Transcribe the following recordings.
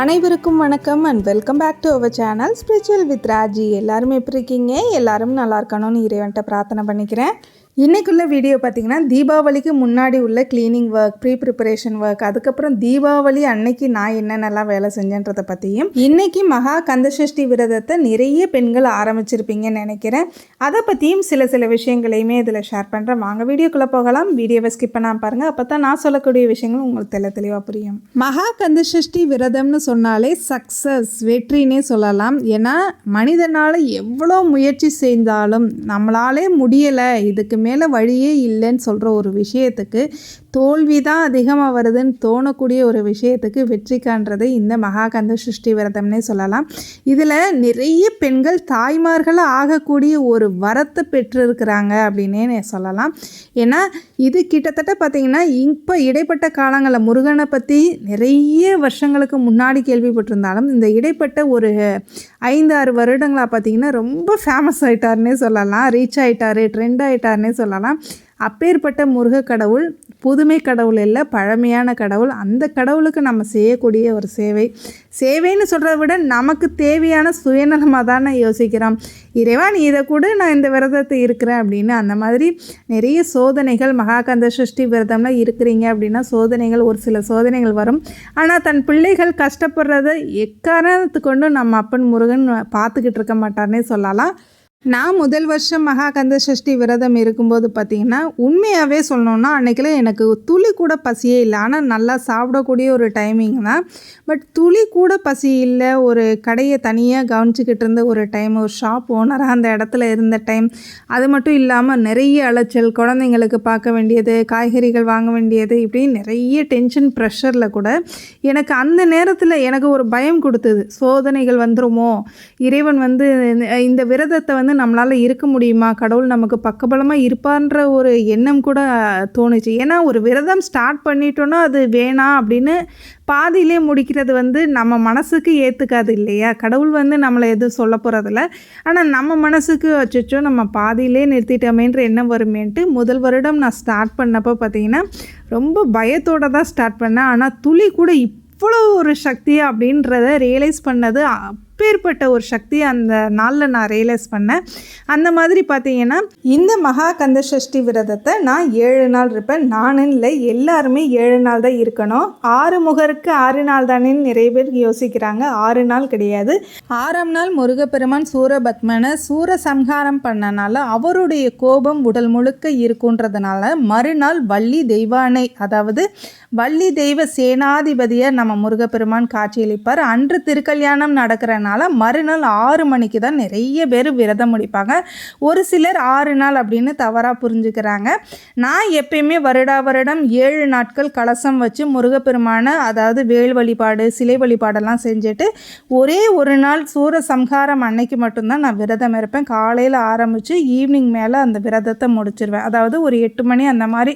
அனைவருக்கும் வணக்கம் and welcome back to our channel spiritual with Raji எல்லாருமே எப்படி இருக்கீங்க? எல்லாரும் நல்லா இருக்கணும்னு இறைவன்ட்ட பிரார்த்தனை பண்ணிக்கிறேன். இன்றைக்குள்ள வீடியோ பார்த்தீங்கன்னா தீபாவளிக்கு முன்னாடி உள்ள cleaning work pre preparation work அதுக்கப்புறம் தீபாவளி அன்னைக்கு நான் என்னென்னலாம் வேலை செஞ்சேன்றதை பற்றியும் இன்றைக்கி மகா கந்தசஷ்டி விரதத்தை நிறைய பெண்கள் ஆரம்பிச்சிருப்பீங்கன்னு நினைக்கிறேன். அதை பற்றியும் சில சில விஷயங்களையுமே இதில் ஷேர் பண்ணுறேன் வாங்க வீடியோக்குள்ளே போகலாம். வீடியோவை ஸ்கிப் பண்ணாமல் பாருங்கள் அப்போ தான் நான் சொல்லக்கூடிய விஷயங்கள் உங்களுக்கு தெல தெளிவாக புரியும். மகா கந்தசஷ்டி விரதம்னு சொன்னாலே சக்ஸஸ் வெற்றினே சொல்லலாம். ஏன்னா மனிதனால் எவ்வளோ முயற்சி செய்தாலும் நம்மளாலே முடியலை இதுக்கு மேலே வழியே இல்லைன்னு சொல்கிற ஒரு விஷயத்துக்கு தோல்வி தான் அதிகமாக வருதுன்னு தோணக்கூடிய ஒரு விஷயத்துக்கு வெற்றி காண்றது இந்த மகாகந்த சிருஷ்டி விரதம்னே சொல்லலாம். இதில் நிறைய பெண்கள் தாய்மார்களாக ஆகக்கூடிய ஒரு வரத்தை பெற்றிருக்கிறாங்க அப்படின்னே சொல்லலாம். ஏன்னா இது கிட்டத்தட்ட பார்த்திங்கன்னா இப்போ இடைப்பட்ட காலங்களில் முருகனை பற்றி நிறைய வருஷங்களுக்கு முன்னாடி கேள்விப்பட்டிருந்தாலும் இந்த இடைப்பட்ட ஒரு ஐந்து ஆறு வருடங்களாக பார்த்திங்கன்னா ரொம்ப ஃபேமஸ் ஆகிட்டாருன்னே சொல்லலாம். ரீச் ஆகிட்டாரு ட்ரெண்ட் ஆகிட்டாருன்னே சொல்லலாம். அப்பேற்பட்ட முருக கடவுள் புதுமை கடவுள் இல்லை பழமையான கடவுள். அந்த கடவுளுக்கு நம்ம செய்யக்கூடிய ஒரு சேவை. சேவைன்னு சொல்கிறத விட நமக்கு தேவையான சுயநலமாக தானே யோசிக்கிறோம். இறைவா நீ இதை கூட நான் இந்த விரதத்தை இருக்கிறேன் அப்படின்னு. அந்த மாதிரி நிறைய சோதனைகள் மகாகந்த சிருஷ்டி விரதம்லாம் இருக்கிறீங்க அப்படின்னா சோதனைகள் ஒரு சில சோதனைகள் வரும். ஆனால் தன் பிள்ளைகள் கஷ்டப்படுறத எக்காரணத்து கொண்டு நம்ம அப்பன் முருகன் பார்த்துக்கிட்டு இருக்க மாட்டார்னே சொல்லலாம். நான் முதல் வருஷம் மகாகந்த சஷ்டி விரதம் இருக்கும்போது பார்த்தீங்கன்னா உண்மையாகவே சொல்லணுன்னா அன்றைக்கில் எனக்கு துளி கூட பசியே இல்லை. ஆனால் நல்லா சாப்பிடக்கூடிய ஒரு டைமிங் தான். பட் துளி கூட பசி இல்லை. ஒரு கடையை தனியாக கவனிச்சிக்கிட்டு இருந்த ஒரு டைம் ஒரு ஷாப் ஓனராக அந்த இடத்துல இருந்த டைம் அது மட்டும் இல்லாமல் நிறைய அலைச்சல் குழந்தைங்களுக்கு பார்க்க வேண்டியது காய்கறிகள் வாங்க வேண்டியது இப்படி நிறைய டென்ஷன் ப்ரெஷரில் கூட எனக்கு அந்த நேரத்தில் எனக்கு ஒரு பயம் கொடுத்தது. சோதனைகள் வந்துருமோ? இறைவன் வந்து இந்த விரதத்தை வந்து நம்மளால் இருக்க முடியுமா? கடவுள் நமக்கு பக்கபலமாக இருப்பான்ற ஒரு எண்ணம் கூட தோணுச்சு. ஏன்னா ஒரு விரதம் ஸ்டார்ட் பண்ணிட்டோன்னா அது வேணாம் அப்படின்னு பாதியிலே முடிக்கிறது வந்து நம்ம மனசுக்கு ஏற்றுக்காது இல்லையா? கடவுள் வந்து நம்மளை எதுவும் சொல்ல போகிறதில்ல ஆனால் நம்ம மனசுக்கு வச்சுச்சோ நம்ம பாதியிலே நிறுத்திட்டோமேன்ற எண்ணம் வருமேன்ட்டு முதல் வருடம் நான் ஸ்டார்ட் பண்ணப்போ பார்த்தீங்கன்னா ரொம்ப பயத்தோடு தான் ஸ்டார்ட் பண்ணேன். ஆனால் துளி கூட இவ்வளோ ஒரு சக்தி அப்படின்றத ரியலைஸ் பண்ணது அப்பேற்பட்ட ஒரு சக்தி அந்த நாளில் நான் ரியலைஸ் பண்ணேன். அந்த மாதிரி பார்த்தீங்கன்னா இந்த மகா கந்த சஷ்டி விரதத்தை நான் ஏழு நாள் இருப்பேன். நானும் இல்லை எல்லாருமே ஏழு நாள் தான் இருக்கணும். ஆறு முகருக்கு ஆறு நாள் தானேன்னு நிறைய பேர் யோசிக்கிறாங்க. ஆறு நாள் கிடையாது. ஆறாம் நாள் முருகப்பெருமான் சூரபத்மனை சூர சம்ஹாரம் பண்ணனால அவருடைய கோபம் உடல் முழுக்க இருக்குன்றதுனால மறுநாள் வள்ளி தெய்வானை அதாவது வள்ளி தெய்வ சேனாதிபதியை நம்ம முருகப்பெருமான் காட்சியளிப்பார். அன்று திருக்கல்யாணம் நடக்கிற இருக்கிறதுனால மறுநாள் ஆறு மணிக்கு தான் நிறைய பேர் விரதம் முடிப்பாங்க. ஒரு சிலர் ஆறு நாள் அப்படின்னு தவறாக புரிஞ்சுக்கிறாங்க. நான் எப்பயுமே வருடா வருடம் ஏழு நாட்கள் கலசம் வச்சு முருகப்பெருமான அதாவது வேல் வழிபாடு சிலை வழிபாடெல்லாம் செஞ்சுட்டு ஒரே ஒரு நாள் சூர சம்ஹாரம் அன்னைக்கு மட்டும்தான் நான் விரதம் இருப்பேன். காலையில் ஆரம்பித்து ஈவினிங் மேலே அந்த விரதத்தை முடிச்சிருவேன். அதாவது ஒரு எட்டு மணி அந்த மாதிரி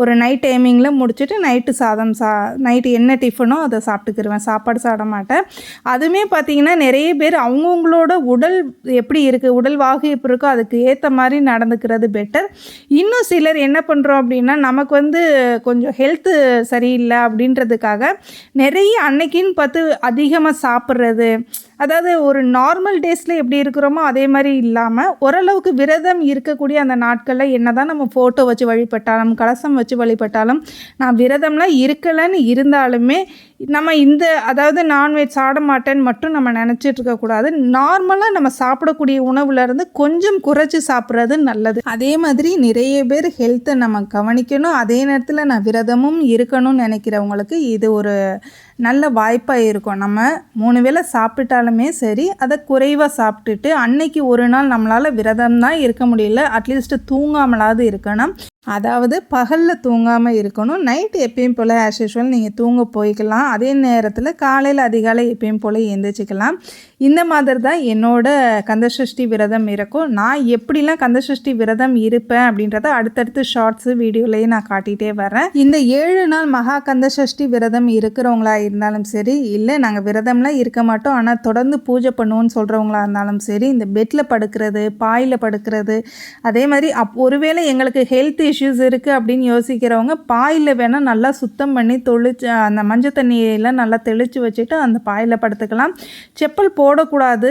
ஒரு நைட் டைமிங்கில் முடிச்சுட்டு நைட்டு சாதம் சா நைட்டு என்ன டிஃபனோ அதை சாப்பிட்டுக்கிருவேன். சாப்பாடு சாப்பிட மாட்டேன். அதுவுமே பார்த்திங்கன்னா நிறைய நிறைய பேர் அவங்கவுங்களோட உடல் எப்படி இருக்குது உடல் வாகு எப்படி இருக்கோ அதுக்கு ஏற்ற மாதிரி நடந்துக்கிறது பெட்டர் இன்னும் சிலர் என்ன பண்ணுறோம் அப்படின்னா நமக்கு வந்து கொஞ்சம் ஹெல்த்து சரியில்லை அப்படின்றதுக்காக நிறைய அன்னைக்குன்னு பார்த்து அதிகமாக சாப்பிட்றது அதாவது ஒரு நார்மல் டேஸில் எப்படி இருக்கிறோமோ அதே மாதிரி இல்லாமல் ஓரளவுக்கு விரதம் இருக்கக்கூடிய அந்த நாட்களில் என்ன தான் நம்ம ஃபோட்டோ வச்சு வழிபட்டாலும் கலசம் வச்சு வழிபட்டாலும் நான் விரதம்லாம் இருக்கலைன்னு இருந்தாலுமே நம்ம இந்த அதாவது நான்வெஜ் சாட மாட்டேன்னு மட்டும் நம்ம நினச்சிட்டு இருக்கக்கூடாது நார்மலாக நம்ம சாப்பிடக்கூடிய உணவுலேருந்து கொஞ்சம் குறைச்சி சாப்பிட்றது நல்லது. அதே மாதிரி நிறைய பேர் ஹெல்த்தை நம்ம கவனிக்கணும். அதே நேரத்தில் நான் விரதமும் இருக்கணும்னு நினைக்கிறவங்களுக்கு இது ஒரு நல்ல வாய்ப்பாக இருக்கும். நம்ம மூணு வேளை சாப்பிட்டாலுமே சரி அதை குறைவாக சாப்பிட்டுட்டு அன்னைக்கு ஒரு நாள் நம்மளால் விரதம் தான் இருக்க முடியல. அட்லீஸ்ட் தூங்காமலாவது இருக்கணும். அதாவது பகலில் தூங்காமல் இருக்கணும் நைட்டு எப்பயும் போல் ஆஸ் யூஷுவல் நீங்கள் தூங்க போய்க்கலாம். அதே நேரத்தில் காலையில் அதிகாலை எப்பயும் போல் எழுந்திரிச்சிக்கலாம் இந்த மாதிரி தான் என்னோட கந்தசஷ்டி விரதம் இருக்கும். நான் எப்படிலாம் கந்தசஷ்டி விரதம் இருப்பேன் அப்படின்றத அடுத்தடுத்து ஷார்ட்ஸு வீடியோலேயே நான் காட்டிகிட்டே வரேன் இந்த ஏழு நாள் மகா கந்தசஷ்டி விரதம் இருக்கிறவங்களா இருந்தாலும் சரி இல்லை நாங்கள் விரதம்லாம் இருக்க மாட்டோம். ஆனால் தொடர்ந்து பூஜை பண்ணுவோன்னு சொல்கிறவங்களா இருந்தாலும் சரி இந்த பெட்டில் படுக்கிறது பாயில் படுக்கிறது அதே மாதிரி அப் ஒருவேளை எங்களுக்கு ஹெல்த் இஷ்யூஸ் இருக்குது அப்படின்னு யோசிக்கிறவங்க பாயில் வேணால் நல்லா சுத்தம் பண்ணி தொளிச்சு அந்த மஞ்சள் தண்ணியெல்லாம் நல்லா தெளித்து வச்சுட்டு அந்த பாயில் படுத்துக்கலாம். செப்பல் போடக்கூடாது.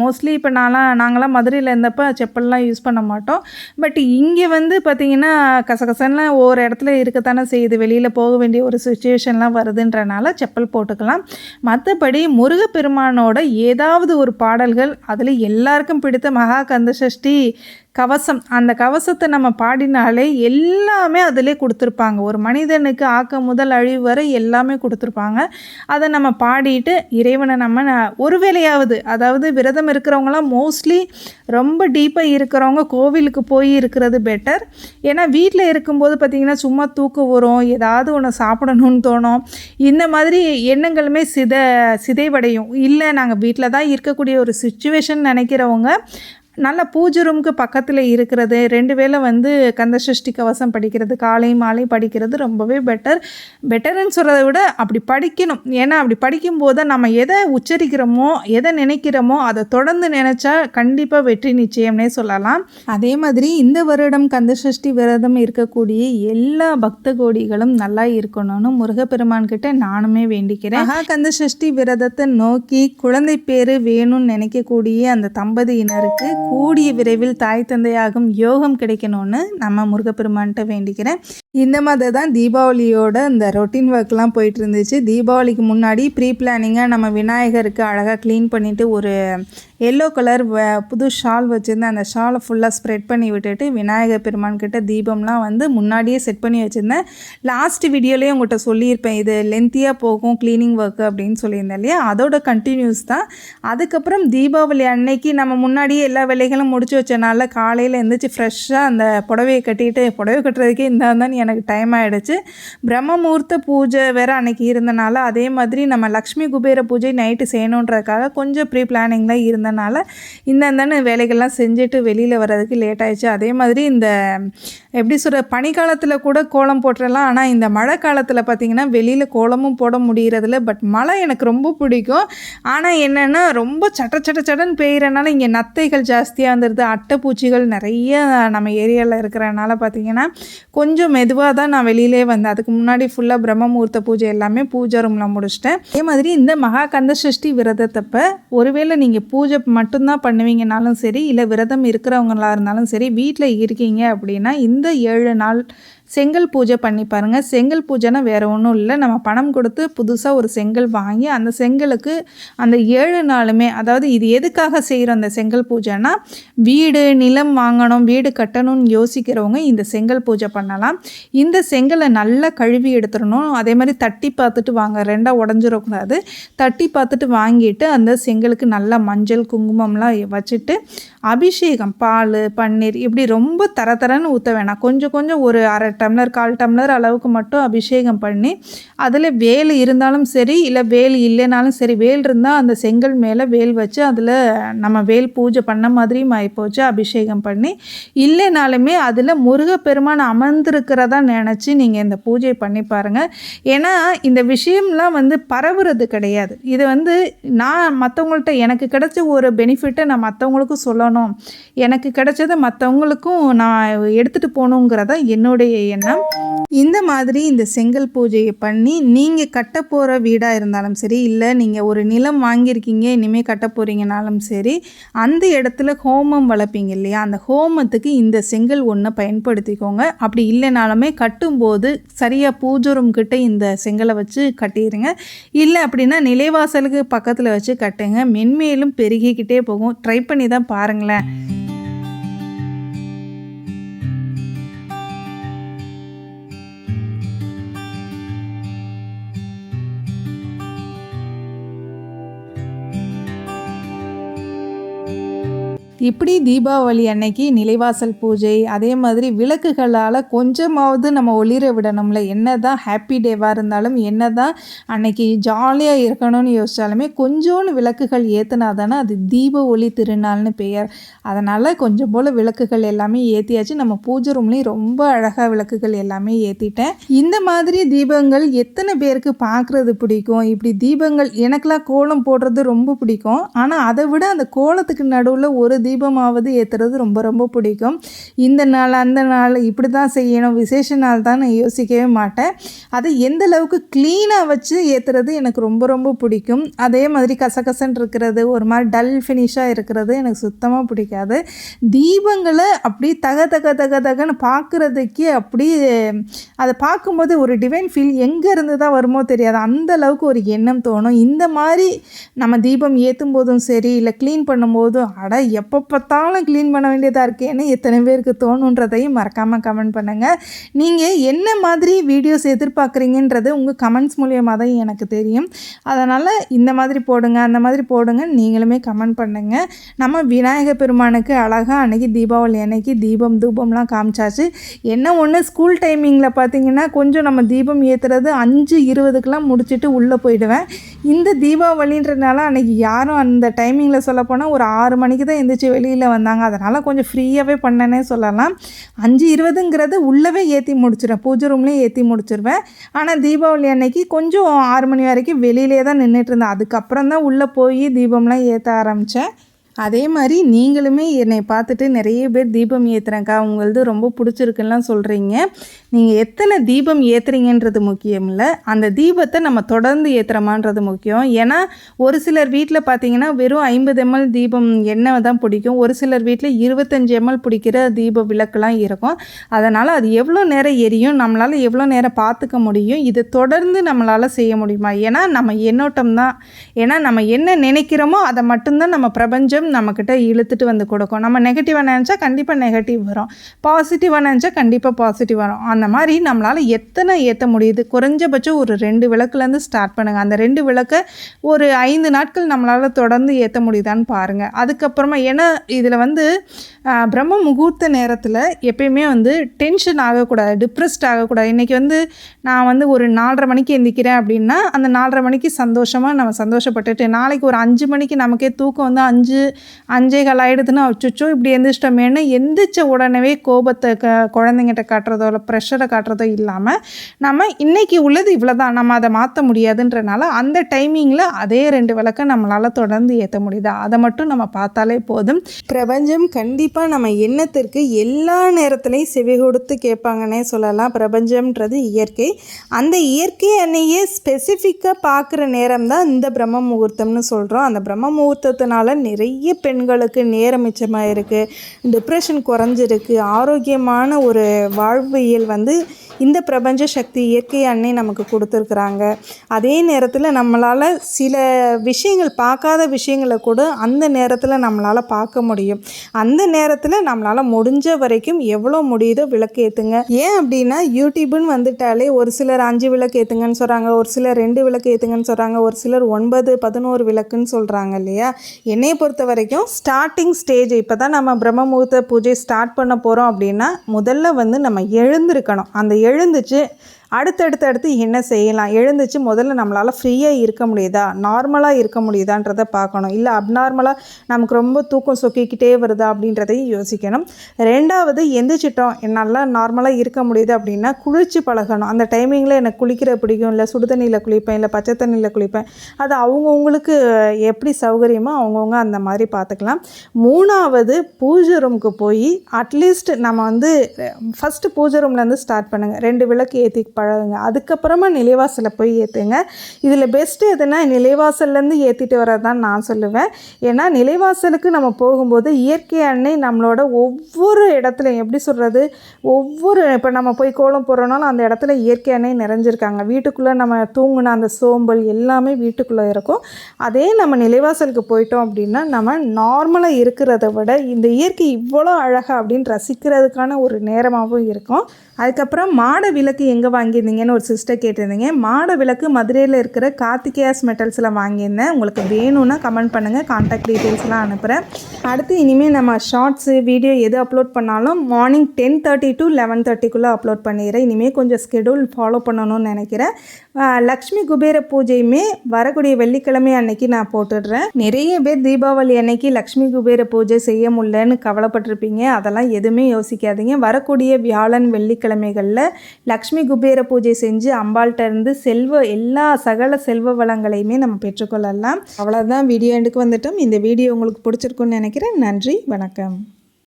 மோஸ்ட்லி இப்போ நான்லாம் நாங்களாம் மதுரையில் இருந்தப்போ செப்பல்லாம் யூஸ் பண்ண மாட்டோம். பட் இங்கே வந்து பார்த்திங்கன்னா கசகசன்லாம் ஒவ்வொரு இடத்துல இருக்கத்தானே செய்யுது. வெளியில் போக வேண்டிய ஒரு சுச்சுவேஷன்லாம் வருதுன்றனால செப்பல் போட்டுக்கலாம். மற்றபடி முருகப்பெருமானோட ஏதாவது ஒரு பாடல்கள் அதில் எல்லாருக்கும் பிடித்த மகா கந்த சஷ்டி கவசம் அந்த கவசத்தை நம்ம பாடினாலே எல்லாமே அதிலே கொடுத்துருப்பாங்க. ஒரு மனிதனுக்கு ஆக்க முதல் அழிவு வரை எல்லாமே கொடுத்துருப்பாங்க. அதை நம்ம பாடிட்டு இறைவனை நம்ம ஒரு வேளையாவது அதாவது விரதம் இருக்கிறவங்களாம் மோஸ்ட்லி ரொம்ப டீப்பாக இருக்கிறவங்க கோவிலுக்கு போய் இருக்கிறது பெட்டர் ஏன்னா வீட்டில் இருக்கும்போது பார்த்திங்கன்னா சும்மா தூக்கு வரும் ஏதாவது ஒன்று சாப்பிடணும்னு தோணும். இந்த மாதிரி எண்ணங்களுமே சித சிதைவடையும். இல்லை நாங்கள் வீட்டில் தான் இருக்கக்கூடிய ஒரு சுச்சுவேஷன் நினைக்கிறவங்க நல்ல பூஜை ரூமுக்கு பக்கத்தில் இருக்கிறது. ரெண்டு வேளை வந்து கந்த சஷ்டி கவசம் படிக்கிறது காலை மாலை படிக்கிறது ரொம்பவே பெட்டர் பெட்டர்னு சொல்கிறத விட அப்படி படிக்கணும். ஏன்னா அப்படி படிக்கும்போது நம்ம எதை உச்சரிக்கிறோமோ எதை நினைக்கிறோமோ அதை தொடர்ந்து நினச்சா கண்டிப்பாக வெற்றி நிச்சயம்னே சொல்லலாம். அதே மாதிரி இந்த வருடம் கந்த சஷ்டி விரதம் இருக்கக்கூடிய எல்லா பக்த கோடிகளும் நல்லா இருக்கணும்னு முருகப்பெருமான் கிட்ட நானுமே வேண்டிக்கிறேன். மகா கந்தசஷ்டி விரதத்தை நோக்கி குழந்தை பேர் வேணும்னு நினைக்கக்கூடிய அந்த தம்பதியினருக்கு கூடிய விரைவில் தாய் தந்தையாகும் யோகம் கிடைக்கணும்னு நம்ம முருகப்பெருமான்கிட்ட வேண்டிக்கிறேன். இந்த மாதிரி தான் தீபாவளியோட இந்த ரொட்டீன் ஒர்க்லாம் போயிட்டு இருந்துச்சு. தீபாவளிக்கு முன்னாடி ப்ரீ பிளானிங்காக நம்ம விநாயகருக்கு அழகாக க்ளீன் பண்ணிவிட்டு ஒரு எல்லோ கலர் புது ஷால் வச்சுருந்தேன் அந்த ஷாலை ஃபுல்லாக ஸ்ப்ரெட் பண்ணி விட்டுட்டு விநாயகர் பெருமான் கிட்ட தீபம்லாம் வந்து முன்னாடியே செட் பண்ணி வச்சுருந்தேன். லாஸ்ட் வீடியோலேயே உங்கள்கிட்ட சொல்லியிருப்பேன் இது லென்த்தியாக போகும் க்ளீனிங் ஒர்க்கு அப்படின்னு சொல்லியிருந்தேன் இல்லையா? அதோட கண்டினியூஸ் தான். அதுக்கப்புறம் தீபாவளி அன்னைக்கு நம்ம முன்னாடியே எல்லா வேலைகளும் முடிச்சு வச்சனால காலையில் எழுந்திரிச்சு ஃப்ரெஷ்ஷாக அந்த புடவையை கட்டிட்டு புடவை கட்டுறதுக்கே இந்த தான் எனக்கு டைம் ஆகிடுச்சு பிரம்மமூர்த்த பூஜை வேறு அன்னைக்கு இருந்தனால அதே மாதிரி நம்ம லக்ஷ்மி குபேர பூஜை நைட்டு செய்யணுன்றதுக்காக கொஞ்சம் ப்ரீ பிளானிங்லாம் இருந்தனால இந்தந்தான வேலைகள்லாம் செஞ்சுட்டு வெளியில் வர்றதுக்கு லேட் ஆயிடுச்சு. அதே மாதிரி இந்த எப்படி சொல்கிற பனிக்காலத்தில் கூட கோலம் போட்டுறலாம். ஆனால் இந்த மழை காலத்தில் பார்த்திங்கன்னா வெளியில் கோலமும் போட முடியறதில்ல. பட் மழை எனக்கு ரொம்ப பிடிக்கும். ஆனால் என்னென்னா ரொம்ப சட்ட சட்ட சடன்னு பெய்கிறனால இங்கே நத்தைகள் ஜாஸ்தியாக வந்துடுது அட்டைப்பூச்சிகள் நிறைய நம்ம ஏரியாவில் இருக்கிறனால பார்த்திங்கன்னா கொஞ்சம் மெதுவாக தான் நான் வெளியிலே வந்தேன். அதுக்கு முன்னாடி ஃபுல்லாக பிரம்மமூர்த்த பூஜை எல்லாமே பூஜை ரூமில் முடிச்சிட்டேன். அதே மாதிரி இந்த மகா கந்த சஷ்டி விரதத்தப்ப ஒருவேளை நீங்கள் பூஜை மட்டும்தான் பண்ணுவீங்கனாலும் சரி இல்லை விரதம் இருக்கிறவங்களா இருந்தாலும் சரி வீட்டில் இருக்கீங்க அப்படின்னா இந்த ஏழு நாள் செங்கல் பூஜை பண்ணி பாருங்கள் செங்கல் பூஜைனா வேறு ஒன்றும் இல்லை. நம்ம பணம் கொடுத்து புதுசாக ஒரு செங்கல் வாங்கி அந்த செங்கலுக்கு அந்த ஏழு நாளுமே அதாவது இது எதுக்காக செய்கிறோம் அந்த செங்கல் பூஜைனா வீடு நிலம் வாங்கணும் வீடு கட்டணும்னு யோசிக்கிறவங்க இந்த செங்கல் பூஜை பண்ணலாம். இந்த செங்கலை நல்லா கழுவி எடுத்துடணும். அதே மாதிரி தட்டி பார்த்துட்டு வாங்க. ரெண்டாக உடஞ்சிடக்கூடாது. தட்டி பார்த்துட்டு வாங்கிட்டு அந்த செங்கலுக்கு நல்லா மஞ்சள் குங்குமம்லாம் வச்சுட்டு அபிஷேகம் பால் பன்னீர் இப்படி ரொம்ப தர தரன்னு ஊற்ற வேணாம். கொஞ்சம் கொஞ்சம் ஒரு அரட்டை டம்ளர் கால் டம்ளர் அளவுக்கு மட்டும் அபிஷேகம் பண்ணி அதில் வேல் இருந்தாலும் சரி இல்லை வேல் இல்லைனாலும் சரி வேல் இருந்தால் அந்த செங்கல் மேலே வேல் வச்சு அதில் நம்ம வேல் பூஜை பண்ண மாதிரியும் ஆகிப்போச்சு அபிஷேகம் பண்ணி. இல்லைனாலுமே அதில் முருகப்பெருமான் அமர்ந்திருக்கிறதா நினச்சி நீங்கள் இந்த பூஜை பண்ணி பாருங்கள் ஏன்னா இந்த விஷயம்லாம் வந்து பரவுறது கிடையாது. இது வந்து நான் மற்றவங்கள்ட்ட எனக்கு கிடைச்ச ஒரு பெனிஃபிட்டை நான் மற்றவங்களுக்கும் சொல்லணும். எனக்கு கிடைச்சதை மற்றவங்களுக்கும் நான் எடுத்துகிட்டு போகணுங்கிறதா என்னுடைய எண்ணம் இந்த மாதிரி இந்த செங்கல் பூஜையை பண்ணி நீங்கள் கட்ட போகிற வீடாக இருந்தாலும் சரி இல்லை நீங்கள் ஒரு நிலம் வாங்கியிருக்கீங்க இனிமேல் கட்ட போகிறீங்கனாலும் சரி அந்த இடத்துல ஹோமம் வளர்ப்பீங்க இல்லையா? அந்த ஹோமத்துக்கு இந்த செங்கல் ஒன்றை பயன்படுத்திக்கோங்க. அப்படி இல்லைனாலுமே கட்டும்போது சரியாக பூஜை ரூம் கிட்ட இந்த செங்கலை வச்சு கட்டிடுங்க இல்லை அப்படின்னா நிலைவாசலுக்கு பக்கத்தில் வச்சு கட்டுங்க. மென்மேலும் பெருகிக்கிட்டே போகும். ட்ரை பண்ணி தான் பாருங்களேன். இப்படி தீபாவளி அன்னைக்கு நிலைவாசல் பூஜை அதே மாதிரி விளக்குகளால் கொஞ்சமாவது நம்ம ஒளிர விடணும்ல. என்ன தான் ஹாப்பி டேவாக இருந்தாலும் என்ன தான் அன்னைக்கு ஜாலியாக இருக்கணும்னு யோசித்தாலுமே கொஞ்சோண்டு விளக்குகள் ஏற்றுனா தானே அது தீப ஒளி திருநாள்னு பெயர். அதனால் கொஞ்சம் போல் விளக்குகள் எல்லாமே ஏற்றியாச்சு நம்ம பூஜை ரூம்லேயும் ரொம்ப அழகாக விளக்குகள் எல்லாமே ஏற்றிட்டேன் இந்த மாதிரி தீபங்கள் எத்தனை பேருக்கு பார்க்குறது பிடிக்கும்? இப்படி தீபங்கள் எனக்கெல்லாம் கோலம் போடுறது ரொம்ப பிடிக்கும். ஆனால் அதை விட அந்த கோலத்துக்கு நடுவில் ஒரு தீபம் தீபமாவது ஏற்றுறது ரொம்ப ரொம்ப பிடிக்கும். இந்த நாள் அந்த நாள் இப்படி தான் செய்யணும். விசேஷ நாள் தான் நான் யோசிக்கவே மாட்டேன். அதை எந்த அளவுக்கு க்ளீனாக வச்சு ஏற்றுறது எனக்கு ரொம்ப ரொம்ப பிடிக்கும். அதே மாதிரி கசகசன்னு இருக்கிறது ஒரு மாதிரி டல் ஃபினிஷாக இருக்கிறது எனக்கு சுத்தமாக பிடிக்காது. தீபங்களை அப்படி தக தக தக தகன்னு பார்க்குறதுக்கே அப்படி அதை பார்க்கும்போது ஒரு டிவைன் ஃபீல் எங்கே இருந்து தான் வருமோ தெரியாது. அந்த அளவுக்கு ஒரு எண்ணம் தோணும். இந்த மாதிரி நம்ம தீபம் ஏற்றும் போதும் சரி இல்லை க்ளீன் பண்ணும்போதும் அட எப்போ பார்த்தாலும் க்ளீன் பண்ண வேண்டியதாக இருக்கேன்னு எத்தனை பேருக்கு தோணுன்றதையும் மறக்காமல் கமெண்ட் பண்ணுங்கள் நீங்கள் என்ன மாதிரி வீடியோஸ் எதிர்பார்க்குறீங்கன்றது உங்கள் கமெண்ட்ஸ் மூலியமாக தான் எனக்கு தெரியும். அதனால் இந்த மாதிரி போடுங்க அந்த மாதிரி போடுங்க நீங்களுமே கமெண்ட் பண்ணுங்கள் நம்ம விநாயக பெருமானுக்கு அழகாக அன்னைக்கு தீபாவளி அன்னைக்கு தீபம் தூபம்லாம் காமிச்சாச்சு. என்ன ஒன்று ஸ்கூல் டைமிங்கில் பார்த்தீங்கன்னா கொஞ்சம் நம்ம தீபம் ஏற்றுறது அஞ்சு இருபதுக்கெலாம் முடிச்சுட்டு உள்ளே போயிடுவேன். இந்த தீபாவளின்றனால அன்றைக்கி யாரும் அந்த டைமிங்கில் சொல்லப்போனால் ஒரு ஆறு மணிக்கு தான் முடித்து வெளியில் வந்தாங்க. அதனால் கொஞ்சம் ஃப்ரீயாகவே பண்ணனே சொல்லலாம். அஞ்சு இருபதுங்கிறது உள்ளவே ஏற்றி முடிச்சிடுவேன் பூஜை ரூம்லேயே ஏற்றி முடிச்சிருவேன். ஆனால் தீபாவளி அன்னைக்கு கொஞ்சம் ஆறு மணி வரைக்கும் வெளியிலே தான் நின்றுட்டு இருந்தேன். அதுக்கப்புறம் தான் உள்ளே போய் தீபம்லாம் ஏற்ற ஆரம்பித்தேன் அதே மாதிரி நீங்களுமே என்னை பார்த்துட்டு நிறைய பேர் தீபம் ஏற்றுறேங்க்கா உங்களது ரொம்ப பிடிச்சிருக்குலாம் சொல்கிறீங்க நீங்கள் எத்தனை தீபம் ஏற்றுறீங்கன்றது முக்கியம் இல்லை. அந்த தீபத்தை நம்ம தொடர்ந்து ஏற்றுறோமான்றது முக்கியம். ஏன்னா ஒரு சிலர் வீட்டில் பார்த்தீங்கன்னா வெறும் ஐம்பது எம்எல் தீபம் எண்ணெய் தான் பிடிக்கும். ஒரு சிலர் வீட்டில் இருபத்தஞ்சி எம்எல் பிடிக்கிற தீப விளக்குலாம் இருக்கும். அதனால் அது எவ்வளோ நேரம் எரியும் நம்மளால் எவ்வளோ நேரம் பார்த்துக்க முடியும் இது தொடர்ந்து நம்மளால் செய்ய முடியுமா? ஏன்னா நம்ம எண்ணோட்டம் தான். ஏன்னா நம்ம என்ன நினைக்கிறோமோ அதை மட்டும்தான் நம்ம பிரபஞ்சம் நம்மக்கிட்ட இழுத்துட்டு வந்து கொடுக்கும். நம்ம நெகட்டிவாக நினச்சா கண்டிப்பாக நெகட்டிவ் வரும். பாசிட்டிவாக நினச்சா கண்டிப்பாக பாசிட்டிவ் வரும். அந்த மாதிரி நம்மளால் எத்தனை ஏற்ற முடியுது? குறைஞ்சபட்சம் ஒரு ரெண்டு விளக்குலேருந்து ஸ்டார்ட் பண்ணுங்கள் அந்த ரெண்டு விளக்கை ஒரு ஐந்து நாட்கள் நம்மளால் தொடர்ந்து ஏற்ற முடியுதான்னு பாருங்கள் அதுக்கப்புறமா ஏன்னா இதில் வந்து பிரம்ம முகூர்த்த நேரத்தில் எப்பயுமே வந்து டென்ஷன் ஆகக்கூடாது டிப்ரெஸ்ட் ஆகக்கூடாது. இன்றைக்கி வந்து நான் வந்து ஒரு நாலரை மணிக்கு எந்திக்கிறேன் அப்படின்னா அந்த நாலரை மணிக்கு சந்தோஷமாக நம்ம சந்தோஷப்பட்டுட்டு நாளைக்கு ஒரு அஞ்சு மணிக்கு நமக்கே தூக்கம் வந்து அஞ்சு அஞ்சேகால் ஆகிடுதுன்னா அச்சோ இப்படி எந்திரிச்சிட்டோமேனு எந்திரிச்ச உடனே கோபத்தை க குழந்தைங்கிட்ட காட்டுறதோ இல்லை ப்ரெஷரை காட்டுறதோ இல்லாமல் நம்ம இன்றைக்கி உள்ளது இவ்வளோ தான் நம்ம அதை மாற்ற முடியாதுன்றனால அந்த டைமிங்கில் அதே ரெண்டு விளக்கை நம்மளால் தொடர்ந்து ஏற்ற முடியுதா. அதை மட்டும் நம்ம பார்த்தாலே போதும். பிரபஞ்சம் கண்டிப்பாக நம்ம எண்ணத்திற்கு எல்லா நேரத்துலையும் செவி கொடுத்து கேட்பாங்கன்னே சொல்லலாம். பிரபஞ்சம்ன்றது இயற்கை. அந்த இயற்கை அன்னையே ஸ்பெசிஃபிக்காக பார்க்குற நேரம் தான் இந்த பிரம்ம முகூர்த்தம்னு சொல்கிறோம் அந்த பிரம்ம முகூர்த்தத்தினால நிறைய பெண்களுக்கு நேரம் மிச்சமாக இருக்குது டிப்ரெஷன் குறைஞ்சிருக்கு. ஆரோக்கியமான ஒரு வாழ்வியல் வந்து இந்த பிரபஞ்ச சக்தி இயற்கை அன்னை நமக்கு கொடுத்துருக்குறாங்க. அதே நேரத்தில் நம்மளால் சில விஷயங்கள் பார்க்காத விஷயங்களை கூட அந்த நேரத்தில் நம்மளால் பார்க்க முடியும். அந்த நேரத்தில் நம்மளால் முடிஞ்ச வரைக்கும் எவ்வளோ முடியுதோ விளக்கு ஏற்றுங்க ஏன் அப்படின்னா யூடியூப்னு வந்துட்டாலே ஒரு சிலர் அஞ்சு விளக்கு ஏற்றுங்கன்னு சொல்கிறாங்க ஒரு சிலர் ரெண்டு விளக்கு ஏற்றுங்கன்னு சொல்கிறாங்க ஒரு சிலர் ஒன்பது பதினோரு விளக்குன்னு சொல்கிறாங்க இல்லையா? என்னையை பொறுத்த வரைக்கும் ஸ்டார்டிங் ஸ்டேஜ் இப்போ தான் நம்ம பிரம்மமுகூர்த்த பூஜை ஸ்டார்ட் பண்ண போகிறோம் அப்படின்னா முதல்ல வந்து நம்ம எழுந்திருக்கணும். அந்த எழுந்துச்சு அடுத்தடுத்து அடுத்து என்ன செய்யலாம்? எழுந்துச்சு முதல்ல நம்மளால் ஃப்ரீயாக இருக்க முடியுதா? நார்மலாக இருக்க முடியுதான்றத பார்க்கணும். இல்லை அப்நார்மலாக நமக்கு ரொம்ப தூக்கம் சொக்கிக்கிட்டே வருதா அப்படின்றதையும் யோசிக்கணும். ரெண்டாவது எந்திரிச்சிட்டோம். நல்லா நார்மலாக இருக்க முடியுது அப்படின்னா குளிச்சு பழகணும். அந்த டைமிங்கில் எனக்கு குளிக்கிற பிடிக்கும் இல்லை சுடுதண்ணியில் குளிப்பேன் இல்லை பச்சை தண்ணியில் குளிப்பேன். அது அவங்கவுங்களுக்கு எப்படி சௌகரியமோ அவங்கவுங்க அந்த மாதிரி பார்த்துக்கலாம். மூணாவது பூஜை ரூமுக்கு போய் அட்லீஸ்ட் நம்ம வந்து ஃபஸ்ட்டு பூஜை ரூம்லேருந்து ஸ்டார்ட் பண்ணுங்கள் ரெண்டு விளக்கு ஏற்றி பழகுங்க. அதுக்கப்புறமா நிலைவாசலில் போய் ஏற்றுங்க இதில் பெஸ்ட்டு எதுனா நிலைவாசல்லேருந்து ஏற்றிட்டு வரது தான் நான் சொல்லுவேன். ஏன்னா நிலைவாசலுக்கு நம்ம போகும்போது இயற்கை அன்னை நம்மளோட ஒவ்வொரு இடத்துலையும் எப்படி சொல்கிறது ஒவ்வொரு இப்போ நம்ம போய் கோலம் போகிறோம்னாலும் அந்த இடத்துல இயற்கை அன்னை நிறைஞ்சிருக்காங்க. வீட்டுக்குள்ளே நம்ம தூங்கின அந்த சோம்பல் எல்லாமே வீட்டுக்குள்ளே இருக்கும். அதே நம்ம நிலைவாசலுக்கு போயிட்டோம் அப்படின்னா நம்ம நார்மலாக இருக்கிறத விட இந்த இயற்கை இவ்வளோ அழகாக அப்படின்னு ரசிக்கிறதுக்கான ஒரு நேரமாகவும் இருக்கும். அதுக்கப்புறம் மாட விளக்கு எங்கே வாங்கியிருந்தீங்கன்னு ஒரு சிஸ்டர் கேட்டிருந்தீங்க. மாட விளக்கு மதுரையில் இருக்கிற கார்த்திகேயாஸ் மெட்டல்ஸில் வாங்கியிருந்தேன். உங்களுக்கு வேணும்னா கமெண்ட் பண்ணுங்கள் காண்டாக்ட் டீட்டெயில்ஸ்லாம் அனுப்புகிறேன் அடுத்து இனிமேல் நம்ம ஷார்ட்ஸு வீடியோ எது அப்லோட் பண்ணாலும் morning ten thirty to eleven தேர்ட்டிக்குள்ளே upload பண்ணிடுறேன். இனிமேல் கொஞ்சம் ஸ்கெடியூல் ஃபாலோ பண்ணணும்னு நினைக்கிறேன். லக்ஷ்மி குபேர பூஜையுமே வரக்கூடிய வெள்ளிக்கிழமை அன்னைக்கு நான் போட்டுடுறேன். நிறைய பேர் தீபாவளி அன்னைக்கு லக்ஷ்மி குபேர பூஜை செய்ய முடியலன்னு கவலைப்பட்டிருப்பீங்க. அதெல்லாம் எதுவுமே யோசிக்காதீங்க. வரக்கூடிய வியாழன் வெள்ளிக்கிழமைகளில் லக்ஷ்மி குபேர குபேர பூஜை செஞ்சு அம்பாள்கிட்ட இருந்து செல்வ எல்லா சகல செல்வ வளங்களையுமே நம்ம பெற்றுக்கொள்ளலாம். அவ்வளோதான் வீடியோ எண்டுக்கு வந்துட்டோம். இந்த வீடியோ உங்களுக்கு பிடிச்சிருக்குன்னு நினைக்கிறேன். நன்றி வணக்கம்.